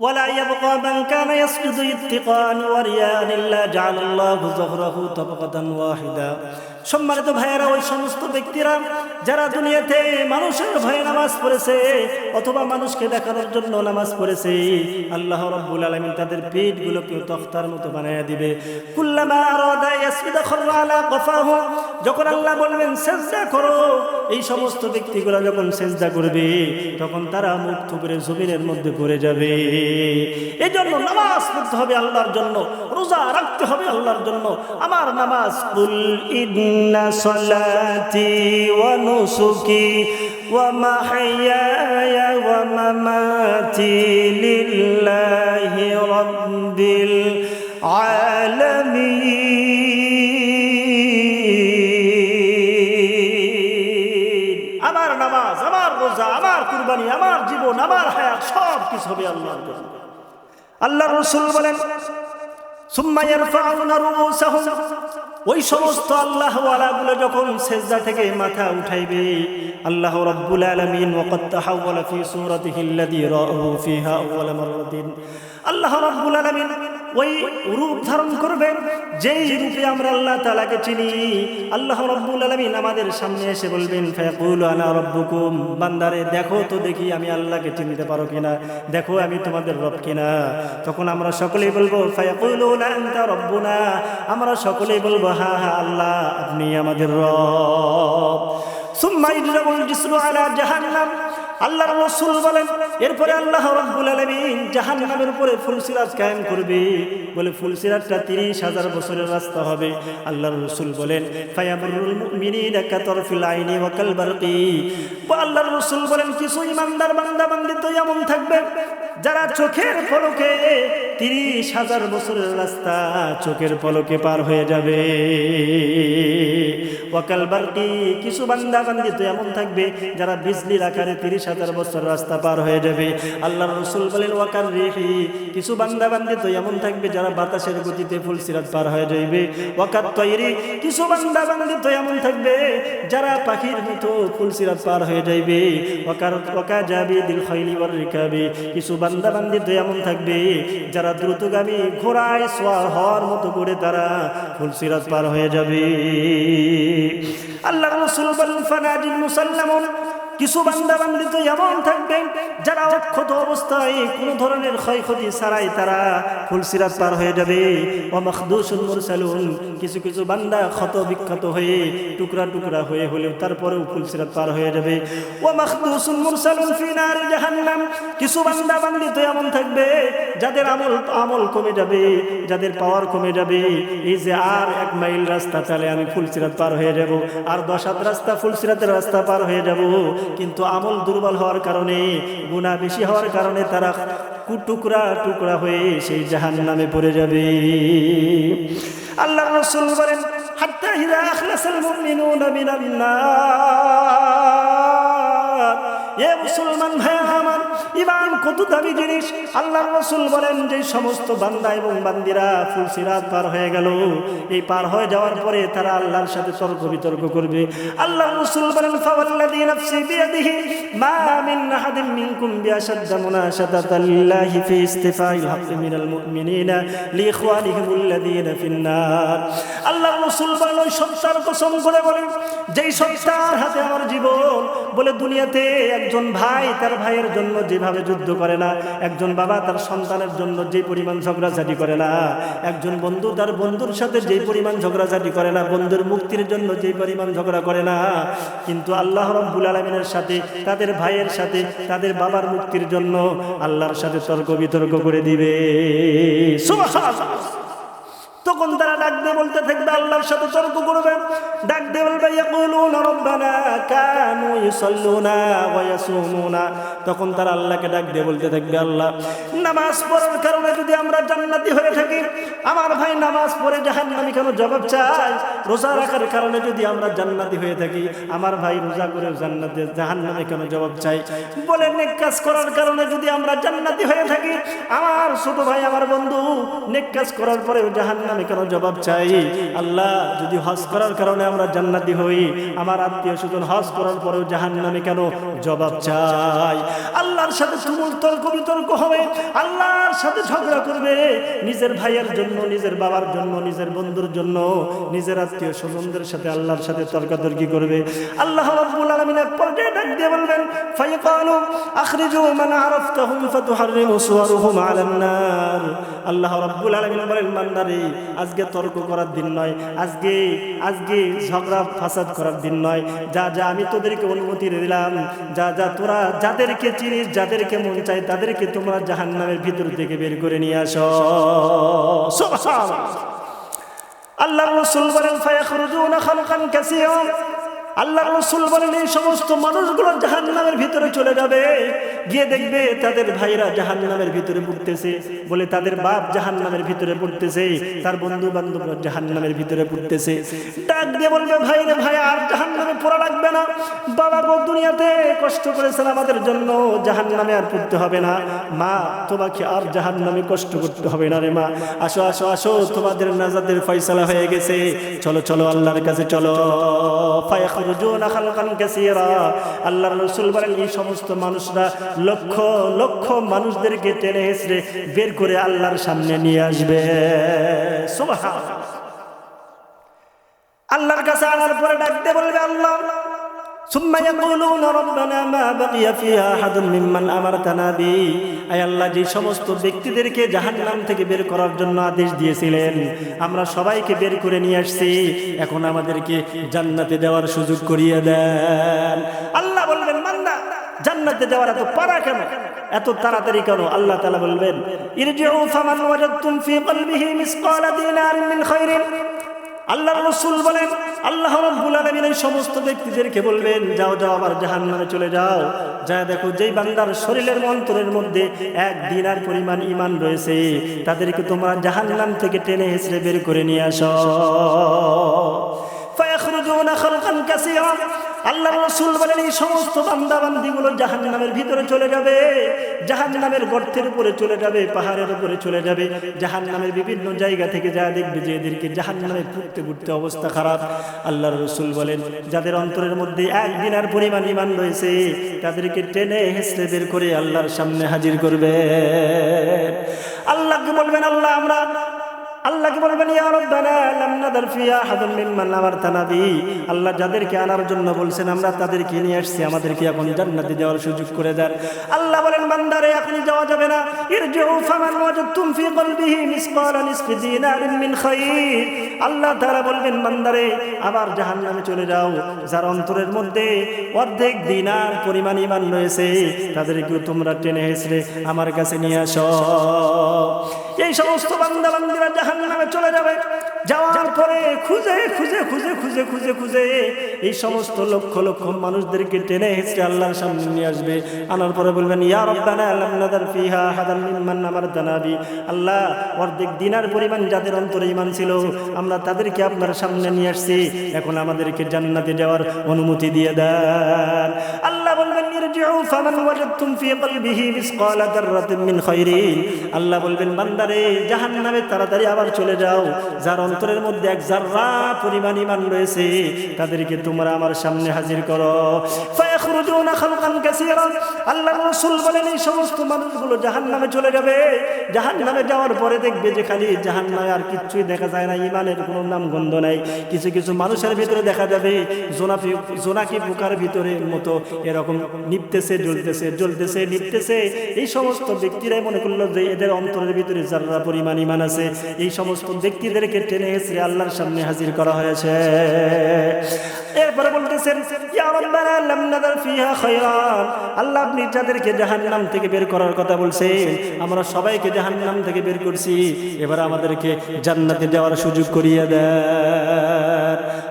ولا يبقى من كان يسجد اتقاء ورياء إلا جعل الله ظهره طبقة واحدة. সম্মানিত ভাইয়েরা, ওই সমস্ত ব্যক্তিরা যারা দুনিয়াতে মানুষের ভয়ে নামাজ পড়েছে অথবা মানুষকে দেখানোর জন্য নামাজ পড়েছে, আল্লাহ রব্বুল আলমিন তাদের পেটগুলোকে তখতার মতো বানিয়ে দিবে। যখন আল্লাহ বলবেন, সেজদা করো, এই সমস্ত ব্যক্তিগুলো যখন সেজদা করবে, তখন তারা মুখ থুবড়ে জমিনের মধ্যে পড়ে যাবে। এই জন্য নামাজ পড়তে হবে আল্লাহর জন্য, রোজা রাখতে হবে আল্লাহর জন্য। আমার নামাজ, কুল ইন্না নুসুকি ওয়া মাহইয়ায়া ওয়া মামাতি লিল্লাহি রাব্বিল আলামিন আমার নামাজ আমার রোজা আমার কুরবানি আমার জীবন আমার হায়াত সব কিছু হবে আল্লাহর জন্য আল্লাহ রসুল বলেন সুম্মা ইয়ারফাউনা রুউসাহুম। ওই সমস্ত আল্লাহ ওয়ালাগুলো যখন সেজদা থেকে মাথা উঠাইবে, আল্লাহ রাব্বুল আলামিন ওয়াকাদ তাহাওয়ালা ফি সূরাতিহি আল্লাযী রাআহু ফিহা আউওয়ালা মাররাতিন। আল্লাহ রাব্বুল আলামিন ওই রূপ ধারণ করবেন যেই রূপে আমরা আল্লাহ তালাকে চিনি। আল্লাহ রাব্বুল আলামিন আমাদের সামনে এসে বলবেন, ফায়াকুলু আনা রাব্বুকুম? বান্দারে, দেখো তো দেখি আমি আল্লাহকে চিনতে পারো কিনা। দেখো আমি তোমাদের রব কিনা। তখন আমরা সকলেই বলব ফায়াকুলুনা আনতা রব্বুনা? আমরা সকলেই বলব, হা হা, আল্লাহ, আপনি আমাদের রব। সুম্মা ইজরাবুল জিসরু আলা জাহান্নাম। আল্লাহর রাসূল বলেন এরপরে আল্লাহ রাব্বুল আলামিন জাহান্নামের উপরে ফুলসিরাজ কায়েম করবে। বলে ফুলসিরাজটা 30 হাজার বছরের রাস্তা হবে। আল্লাহর রসুল বলেন, ফায়ামুরুল মুমিনিনা কাতরফিল আইনি ওয়া কাল বারকি। আল্লাহর রাসূল বলেন, কিছু ইমানদার বান্দা বান্দি তো এমন থাকবে, যারা চোখের পলকে 30 হাজার বছরের রাস্তা চোখের পলকে পার হয়ে যাবে। ওয়াকাল বারকি, কিছু বান্দা বান্দি তো এমন থাকবে, যারা বিজলির আকারে 30 হাজার বছর রাস্তা পার হয়ে যাবে। আল্লাহর রসুল বলেন ওয়াকার রেহি কিছু বান্দা বান্দি তো এমন থাকবে যারা বাতাসের গতিতে ফুল সিরাত পার হয়ে যাইবে। ওয়াকার তৈরি কিছু বান্দা বান্দি তো এমন থাকবে যারা পাখির মতো ফুল সিরাত পার হয়ে যাইবে। ওয়াকার ওয়াকা যাবি দিল খৈলি ওয়ার রিকাবি কিছু বান্দা বান্দি তো এমন থাকবে যারা দ্রুতগামী ঘোড়ায় সোয়ার হওয়ার মতো করে তারা ফুল সিরাত পার হয়ে যাবে। আল্লাহ রসুল বলেন, ফানাজিল মুসাল্লামুন কিছু বান্দা বান্দি তো এমন থাকবে, যারা অক্ষত অবস্থায় কোনো ধরনের ক্ষয়ক্ষতি ছাড়াই তারা ফুলসিরাত পার হয়ে যাবে। কিছু কিছু বান্দা ক্ষত বিক্ষত হয়ে টুকরা টুকরা হয়ে হলেও তারপরেও ফুলসিরাত পার হয়ে যাবে। ও মখদুসুল মুরসালুন ফি নারি জাহান্নাম, কিছু বান্দা বান্দি তো এমন থাকবে, যাদের আমল আমল কমে যাবে, যাদের পাওয়ার কমে যাবে। এই যে আর এক মাইল রাস্তা চালে আমি ফুলসিরাত পার হয়ে যাব। আর দশ হাত রাস্তা ফুলসিরাতের রাস্তা পার হয়ে যাব। কিন্তু আমল দুর্বল হওয়ার কারণে গুণা বেশি হওয়ার কারণে তারা টুকরা টুকরা হয়ে সেই জাহান নামে পড়ে যাবে। আল্লাহ রসুল বলেন এ মুসলমান ভাই আমার ইমান কত দামি জিনিস। আল্লাহ রসুল বলেন, যে সমস্ত বান্দা এবং বান্দিরা ফুলসিরাত পার হয়ে গেল। এই পার হয়ে যাওয়ার পরে তারা আল্লাহর সাথে তর্ক বিতর্ক করবে। আল্লাহ রসুল বলেন, ফাওয়াল্লাযী নাফসি বিয়াদিহি মা মিন মিনকুম ফি ইস্তিফাইল মিনাল মুমিনিনা আল্লাহ রসুল বলেন, ওই সত্তার কসম করে বলেন, যেই সত্তার হাতে আমার জীবন, বলে দুনিয়াতে একজন ভাই তার ভাইয়ের জন্য যেভাবে যুদ্ধ করে না। একজন বাবা তার সন্তানের জন্য যে পরিমাণ ঝগড়াঝাটি করে না। একজন বন্ধু তার বন্ধুর সাথে যে পরিমাণ ঝগড়াঝাটি করে না। বন্ধুর মুক্তির জন্য যে পরিমাণ ঝগড়া করে না। কিন্তু আল্লাহ রব্বুল আলমিনের সাথে, তাদের ভাইয়ের সাথে, তাদের বাবার মুক্তির জন্য আল্লাহর সাথে তর্ক বিতর্ক করে দিবে। তখন তারা ডাক দিয়ে বলতে থাকবে, আল্লাহর সাথে তর্ক করবে। ডাক দিয়ে বলবে তখন তারা আল্লাহকে ডাক দিয়ে বলতে থাকবে, আল্লাহ, নামাজ পড়ার কারণে যদি আমরা জান্নাতি হয়ে থাকি, আমার ভাই নামাজ পড়ে জাহান্নামী কেন জবাব চাই রোজা রাখার কারণে যদি আমরা জান্নাতি হয়ে থাকি, আমার ভাই রোজা করে জান্নাতে, জাহান্নামে কেন জবাব চাই বলে, নেক কাজ করার কারণে যদি আমরা জান্নাতি হয়ে থাকি, আমার ছোট ভাই, আমার বন্ধু, নেক কাজ করার পরেও জাহান্নামে নামে কেন জবাব চাই। আল্লাহ, যদি হজ করার কারণে আমরা জান্নাতি হই, আমার আত্মীয় স্বজন হজ করার পরেও জাহান নামে কেন জবাব চাই? আল্লাহর সাথে তুমুল তর্ক বিতর্ক হবে, আল্লাহর সাথে ঝগড়া করবে। নিজের ভাইয়ের জন্য, নিজের বাবার জন্য, নিজের বন্ধুর জন্য, নিজের আত্মীয় স্বজনদের সাথে আল্লাহর সাথে তর্কাতর্কি করবে। আল্লাহ রাব্বুল আলামিন এক পর্যায়ে ডাক দিয়ে বলবেন ফায়াকালু আখরিজু মান আরাফতাহুম সুওয়ারুহুম আলান নার আল্লাহ রাব্বুল আলামিন বলেন, বান্দারে আজকে তর্ক করার দিন নয়, আজকে আজকে ঝগড়া ফাসাদ করার দিন নয়। যা যা আমি তোদেরকে অনুমতি দিলাম, যা যা তোরা যাদেরকে চিনিস, যাদেরকে মন চাই তাদেরকে তোমরা জাহান নামের ভিতর থেকে বের করে নিয়ে আসো। আল্লাহ রসুল বলেন, ফায়াখরুজুনা খালকান কাসীরা। আল্লাহ রসুল বলেন, এই সমস্ত মানুষগুলো জাহান নামের ভিতরে চলে যাবে। গিয়ে দেখবে তাদের ভাইরা জাহান নামের ভিতরে পড়তেছে। বলে, তাদের বাপ জাহান নামের ভিতরে পড়তেছে, তার বন্ধু বান্ধব জাহান নামের ভিতরে পড়তেছে। ডাক দিয়ে বলবে, ভাই রে ভাই, আর জাহান নামে পড়া লাগবে না। বাবা গো, দুনিয়াতে কষ্ট করেছেন আমাদের জন্য জাহান নামে আর পড়তে হবে না। মা, তোমাকে আর জাহান নামে কষ্ট করতে হবে না রে মা। আসো আসো আসো, তোমাদের নাজাদের ফয়সালা হয়ে গেছে। চলো চলো, আল্লাহর কাছে চলো। ফায়াখরুজুনা খালকান আল্লাহর রাসূল বলেন, এই সমস্ত মানুষরা লক্ষ লক্ষ মানুষদেরকে টেনে হেসড়ে বের করে আল্লাহর সামনে নিয়ে আসবে। সুবহানাল্লাহ। আল্লাহর কাছে আনার পরে ডাকতে বলবে, আল্লাহ ثم يقولون ربنا ما بقي فيها احد ممن امرتنا به আয় আল্লাহ যে সমস্ত ব্যক্তিদেরকে জাহান্নাম থেকে বের করার জন্য আদেশ দিয়েছিলেন আমরা সবাইকে বের করে নিয়ে আসছি এখন আমাদেরকে জান্নাতে দেওয়ার সুযোগ করিয়ে দেন আল্লাহ বলবেন বান্দা জান্নাতে যাওয়ার এত পারা কেন এত তাড়াতাড়ি কেন আল্লাহ তাআলা বলবেন ইরজিউ ফামান ওয়াজাদতুম ফি কলবিহি মিসকালা দিনারিন মিন খাইরিন আল্লাহ রসুল বলেন, আল্লাহ রব্বুল এই সমস্ত ব্যক্তিদেরকে বলবেন, যাও যাও আবার জাহান নামে চলে যাও। যা দেখো, যেই বান্দার শরীরের অন্তরের মধ্যে এক দিনার পরিমাণ ইমান রয়েছে, তাদেরকে তোমরা জাহান নাম থেকে টেনে হেসড়ে বের করে নিয়ে আসো। আল্লাহ রসুল বলেন, এই সমস্ত বান্দা বান্দিগুলো জাহান নামের ভিতরে চলে যাবে। জাহান নামের গর্তের উপরে চলে যাবে, পাহাড়ের উপরে চলে যাবে। জাহান নামের বিভিন্ন জায়গা থেকে যা দেখবে যে এদেরকে জাহান নামে ঘুরতে ঘুরতে অবস্থা খারাপ। আল্লাহ রসুল বলেন, যাদের অন্তরের মধ্যে এক দিনার পরিমাণ ইমান রয়েছে, তাদেরকে টেনে হেসড়ে বের করে আল্লাহর সামনে হাজির করবে। আল্লাহকে বলবেন, আল্লাহ, আমরা আল্লাহকে বলবেন আল্লাহ যাদেরকে আনার জন্য বলছেন, আমরা তাদেরকে নিয়ে আসছি, আমাদেরকে এখন জান্নাতে যাওয়ার সুযোগ করে দেন। আল্লাহ বলেন, বান্দারে যাওয়া যাবে না। ফামান ওয়াজাদতুম ফি মিসকালা নিসফি দিনারিন মিন আল্লাহ তাআলা বলবেন, বান্দারে, আবার জাহান্নামে চলে যাও। যার অন্তরের মধ্যে অর্ধেক দিনার পরিমাণ ইমান রয়েছে তাদেরকে তোমরা টেনে আমার কাছে নিয়ে আসো। এই সমস্ত বান্দা বান্দিরা জাহান্নামে চলে যাবে। যাওয়ার পরে খুঁজে খুঁজে খুঁজে খুঁজে খুঁজে খুঁজে এই সমস্ত লক্ষ লক্ষ মানুষদেরকে টেনে হেসে আল্লাহর সামনে নিয়ে আসবে। আনার পরে বলবেন, ইয়া রব্বানা ফিহা হাদান আমারতানাবি আল্লাহ, অর্ধেক দিনার পরিমাণ যাদের অন্তরে ইমান ছিল, আমরা তাদেরকে আপনার সামনে নিয়ে আসছি। এখন আমাদেরকে জান্নাতে যাওয়ার অনুমতি দিয়ে দেন। আল্লাহ বলবেন ইরজিউ ফামান ওয়াজাদতুম ফি কলবিহি মিসকালা যাররাতিন মিন খাইরিন। আল্লাহ বলবেন, বান্দারে, জাহান্নামে তাড়াতাড়ি আবার চলে যাও। যার অন্তরের মধ্যে এক জাররা পরিমাণ ঈমান রয়েছে, তাদেরকে তোমরা আমার সামনে হাজির করো। ফায়াখরুজুনা খালকান কাসীরা। আল্লাহ রাসূল বলেন, এই সমস্ত মানুষগুলো জাহান্নামে চলে যাবে। জাহান্নামে যাওয়ার পরে দেখবে যে খালি জাহান্নামে আর কিচ্ছুই দেখা যায় না, ঈমানের কোনো নাম গন্ধ নাই। কিছু কিছু মানুষের ভিতরে দেখা যাবে, জোনাফি, জোনাকি পোকার ভিতরে মতো এরকম নিপতেছে জ্বলতেছে জ্বলতেছে নিপতেছে এই সমস্ত ব্যক্তিরাই মনে করল যে এদের অন্তরের ভিতরে যারা পরিমাণ ইমান আছে, এই সমস্ত ব্যক্তিদেরকে টেনে এসে আল্লাহর সামনে হাজির করা হয়েছে। আমাদেরকে জান্নাতে যাওয়ার সুযোগ করিয়ে দেন।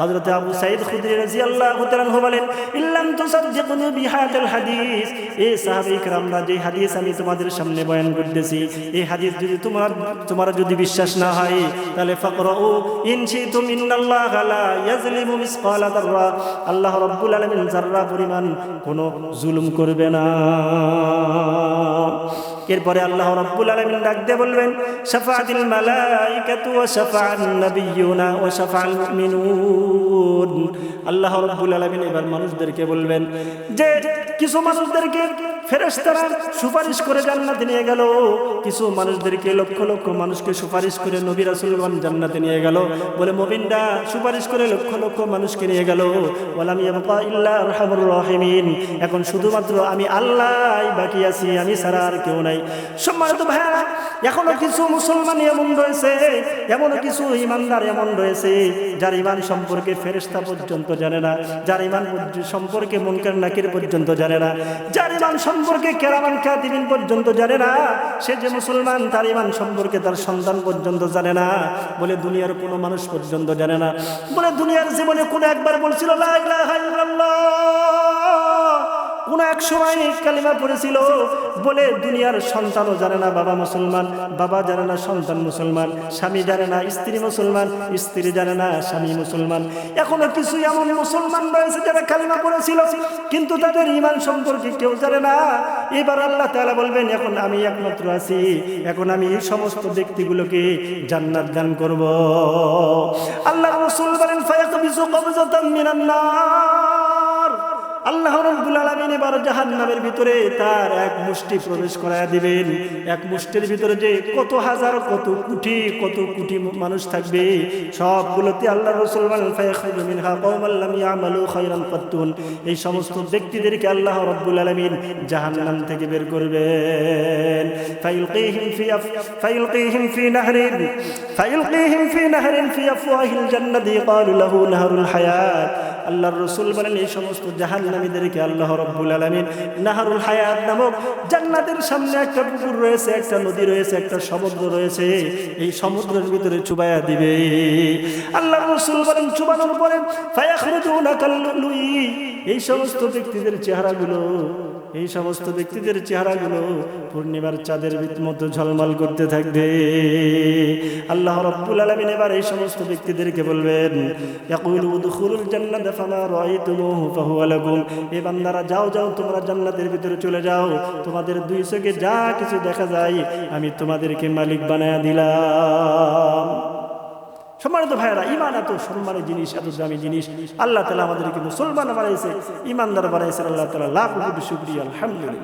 হযরত আবু সাঈদ খুদরি রাদিয়াল্লাহু তাআলা বলেন, ইল্লাম তুসাদদিকুনি বিহাদাল হাদিস। এ সাহাবী کرامরা যে হাদিস আমি তোমাদের সামনে বয়ান করতেছি, এই হাদিস যদি তোমার তোমার যদি বিশ্বাস না হয়, তাহলে ফাকরাউ ইন শিতুম ইন্নাল্লাহা লা ইয়াজলিমু মিসকালা যাররা আল্লাহ রাব্বুল আলামিন যাররা পরিমাণ কোনো জুলুম করবে না। এরপরে আল্লাহ রাব্বুল আলামিন ডাকতে বলবেন, শাফাআতিল মালাইকাতু ওয়া শাফাআন নাবিয়্যুনা ওয়া শাফাআল মুমিনুন। আল্লাহ রাব্বুল আলামিন এবার মানুষদেরকে বলবেন যে, কিছু মানুষদেরকে ফেরেশতারা সুপারিশ করে জান্নাতে নিয়ে গেল। কিছু মানুষদেরকে লক্ষ লক্ষ মানুষকে সুপারিশ করে নবী রাসূলগণ জান্নাতে নিয়ে গেল। বলে, মুমিনরা সুপারিশ করে লক্ষ লক্ষ মানুষকে নিয়ে গেল। আরহামুর রাহিমিন। এখন শুধুমাত্র আমি আল্লাহই বাকি আছি, আমি ছাড়া আর কেউ নাই। সম্মানিত ভাইয়া এখনও কিছু মুসলমান এমন রয়েছে এমন কিছু ইমানদার এমন রয়েছে, যার ইমান সম্পর্কে ফেরেশতা পর্যন্ত জানে না, যার ইমান সম্পর্কে মুনকার নাকির পর্যন্ত জানে না, যার ইমান সম্পর্কে কেরামান কাতিবিন পর্যন্ত জানে না। সে যে মুসলমান, তার ইমান সম্পর্কে তার সন্তান পর্যন্ত জানে না। বলে দুনিয়ার কোনো মানুষ পর্যন্ত জানে না। বলে দুনিয়ার জীবনে কোনো একবার বলছিল, লা ইলাহা কোন এক সময় কালিমা পড়েছিল, বলে দুনিয়ার সন্তানও জানে না বাবা মুসলমান, বাবা জানে না সন্তান মুসলমান, স্বামী জানে না স্ত্রী মুসলমান, স্ত্রী জানে না স্বামী মুসলমান। এখনও কিছু এমন মুসলমান রয়েছে যারা কালিমা পড়েছিল, কিন্তু তাদের ইমান সম্পর্কে কেউ জানে না। এবার আল্লাহ তাআলা বলবেন, এখন আমি একমাত্র আছি, এখন আমি এই সমস্ত ব্যক্তিগুলোকে জান্নাত দান করব। আল্লাহ রাসূল বলেন ফায়াকবিসু কবজাতাম মিনান নার। আল্লাহ রব্বুল আলামিন এবার জাহান্নামের ভিতরে তার এক মুষ্টি প্রবেশ করায় দিবেন। এক মুষ্টির ভিতরে যে কত হাজার, কত কোটি কত কোটি মানুষ থাকবে, সবগুলোতে আল্লাহ রাসূল বলেন, ফায়াখরুজু মিনহা কওমান লাম ইয়ামালু খায়রান কাত্তুন এই সমস্ত ব্যক্তিদেরকে আল্লাহ রব্বুল আলামিন জাহান্নাম থেকে বের করবেন। আফ ফায়ুলকিহিম ফি নাহরিন ফায়ুলকিহিম ফি ফি আফওয়াহিল জান্নাতি, ক্বালু লাহু নাহরুল হায়াত। আল্লাহর রসুল বলেন, এই সমস্ত জাহান্নামীদেরকে আল্লাহ রব্বুল আলমিন নাহারুল হায়াত নামক জান্নাতের সামনে একটা পুকুর রয়েছে, একটা নদী রয়েছে, একটা সমুদ্র রয়েছে। এই সমুদ্রের ভিতরে চুবাইয়া দিবে। আল্লাহর রসুল বলেন, চুবানোর পরে এই সমস্ত ব্যক্তিদের চেহারাগুলো এই সমস্ত ব্যক্তিদের চেহারাগুলো পূর্ণিমার চাঁদের মতো ঝলমল করতে থাকবে। আল্লাহ রব্বুল আলামিন এবার এই সমস্ত ব্যক্তিদেরকে বলবেন এই বান্দারা, যাও যাও, তোমরা জান্নাতের ভিতরে চলে যাও। তোমাদের দুই চোখে যা কিছু দেখা যায়, আমি তোমাদেরকে মালিক বানায় দিলাম। সম্মানিত ভাইয়েরা ইমান এত সম্মানের জিনিস, এত দামি জিনিস। আল্লাহ তালা আমাদেরকে মুসলমান বানাইছে ইমানদার বাড়াইছে আল্লাহ তালা লাখ শুক্রিয়া, আলহামদুলিল্লাহ।